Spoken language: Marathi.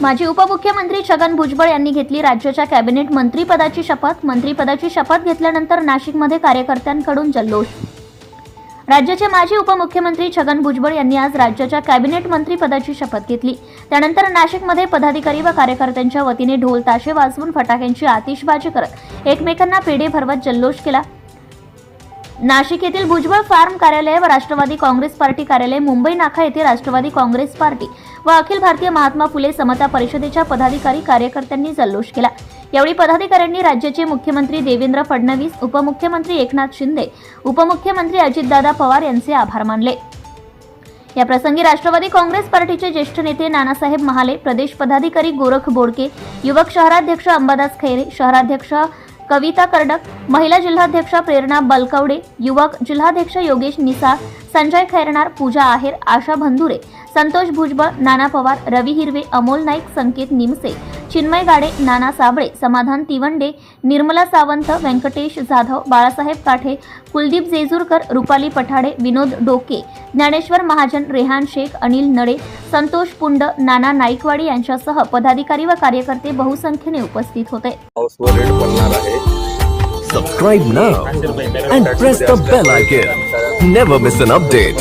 माजी उपमुख्यमंत्री छगन भुजबळ यांनी घेतली राज्याच्या कॅबिनेट मंत्रीपदाची शपथ. मंत्रीपदाची शपथ घेतल्यानंतर नाशिकमध्ये कार्यकर्त्यांकडून जल्लोष. राज्याचे माजी उपमुख्यमंत्री छगन भुजबळ यांनी आज राज्याच्या कॅबिनेट मंत्रीपदाची शपथ घेतली. त्यानंतर नाशिकमध्ये पदाधिकारी व कार्यकर्त्यांच्या वतीने ढोल ताशे वाजवून फटाक्यांची आतिषबाजी करत एकमेकांना पेढे भरवत जल्लोष केला. नाशिक येथील भुजबळ फार्म कार्यालय व राष्ट्रवादी काँग्रेस पार्टी कार्यालय मुंबई नाका येथे राष्ट्रवादी काँग्रेस पार्टी व अखिल भारतीय महात्मा फुले समता परिषदेच्या पदाधिकारी कार्यकर्त्यांनी जल्लोष केला. यावेळी पदाधिकाऱ्यांनी राज्याचे मुख्यमंत्री देवेंद्र फडणवीस उपमुख्यमंत्री एकनाथ शिंदे उपमुख्यमंत्री अजितदादा पवार यांचे आभार मानले. या प्रसंगी राष्ट्रवादी काँग्रेस पार्टीचे ज्येष्ठ नेते नानासाहेब महाले प्रदेश पदाधिकारी गोरख बोडके युवक शहराध्यक्ष अंबादास खैरे शहराध्यक्ष कविता कर्डक महिला जिल्हाध्यक्षा प्रेरणा बलकवडे युवक जिल्हाध्यक्ष योगेश निसाळ संजय खैरणार पूजा आहेर आशा भंधुरे संतोष भुजबळ नाना पवार रवी हिरवे अमोल नाईक संकेत निमसे चिन्मय गाडे नाना साबळे समाधान तिवंडे निर्मला सावंत व्यंकटेश जाधव बाळासाहेब काठे कुलदीप जेजूरकर रुपाली पठाडे विनोद डोके ज्ञानेश्वर महाजन रेहान शेख अनिल नडे संतोष पुंड नाना नाईकवाडी यांच्यासह पदाधिकारी व कार्यकर्ते बहुसंख्येने उपस्थित होते Subscribe now and press the bell icon. Never miss an update.